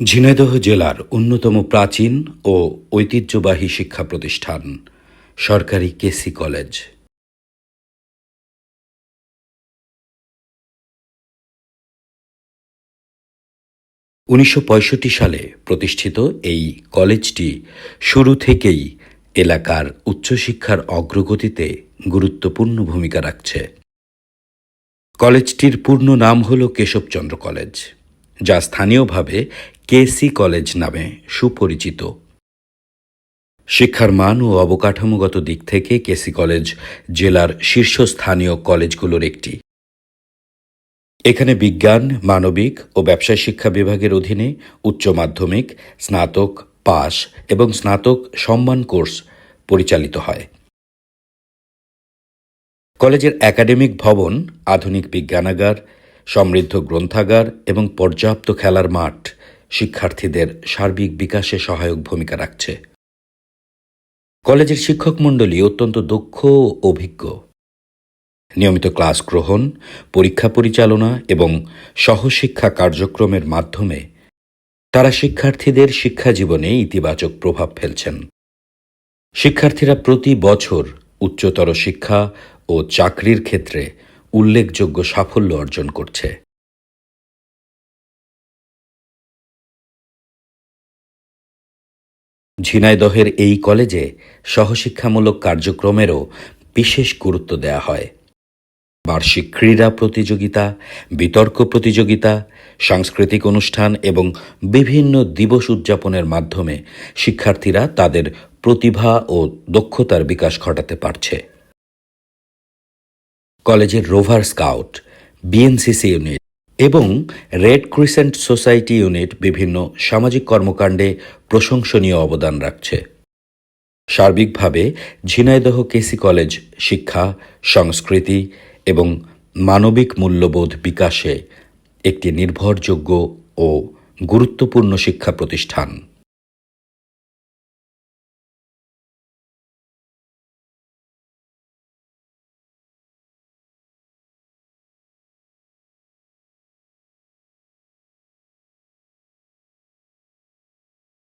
ঝিনাইদহ জেলার অন্যতম প্রাচীন ও ঐতিহ্যবাহী শিক্ষা প্রতিষ্ঠান সরকারি কেসি কলেজ। উনিশশো সালে প্রতিষ্ঠিত এই কলেজটি শুরু থেকেই এলাকার উচ্চশিক্ষার অগ্রগতিতে গুরুত্বপূর্ণ ভূমিকা রাখছে। কলেজটির পূর্ণ নাম হল কেশবচন্দ্র কলেজ, যা স্থানীয়ভাবে কেসি কলেজ নামে সুপরিচিত। শিক্ষার মান ও অবকাঠামোগত দিক থেকে কেসি কলেজ জেলার শীর্ষস্থানীয় কলেজগুলোর একটি। এখানে বিজ্ঞান, মানবিক ও ব্যবসায় শিক্ষা বিভাগের অধীনে উচ্চ মাধ্যমিক, স্নাতক পাস এবং স্নাতক সম্মান কোর্স পরিচালিত হয়। কলেজের একাডেমিক ভবন, আধুনিক বিজ্ঞানাগার, সমৃদ্ধ গ্রন্থাগার এবং পর্যাপ্ত খেলার মাঠ। শিক্ষার্থীদের সার্বিক বিকাশে সহায়ক ভূমিকা রাখছে। কলেজের শিক্ষক মণ্ডলী অত্যন্ত দক্ষ ও অভিজ্ঞ। নিয়মিত ক্লাস গ্রহণ, পরীক্ষা পরিচালনা এবং সহশিক্ষা কার্যক্রমের মাধ্যমে তারা শিক্ষার্থীদের শিক্ষা জীবনে ইতিবাচক প্রভাব ফেলছেন। শিক্ষার্থীরা প্রতি বছর উচ্চতর শিক্ষা ও চাকরির ক্ষেত্রে উল্লেখযোগ্য সাফল্য অর্জন করছে। ঝিনাইদহের এই কলেজে সহশিক্ষামূলক কার্যক্রমেরও বিশেষ গুরুত্ব দেয়া হয়। বার্ষিক ক্রীড়া প্রতিযোগিতা, বিতর্ক প্রতিযোগিতা, সাংস্কৃতিক অনুষ্ঠান এবং বিভিন্ন দিবস উদযাপনের মাধ্যমে শিক্ষার্থীরা তাদের প্রতিভা ও দক্ষতার বিকাশ ঘটাতে পারছে। কলেজের রোভার স্কাউট বিএনসিসি ইউনিট এবং রেড ক্রিসেন্ট সোসাইটি ইউনিট বিভিন্ন সামাজিক কর্মকাণ্ডে প্রশংসনীয় অবদান রাখছে। সার্বিকভাবে ঝিনাইদহ কেসি কলেজ শিক্ষা, সংস্কৃতি এবং মানবিক মূল্যবোধ বিকাশে একটি নির্ভরযোগ্য ও গুরুত্বপূর্ণ শিক্ষা প্রতিষ্ঠান।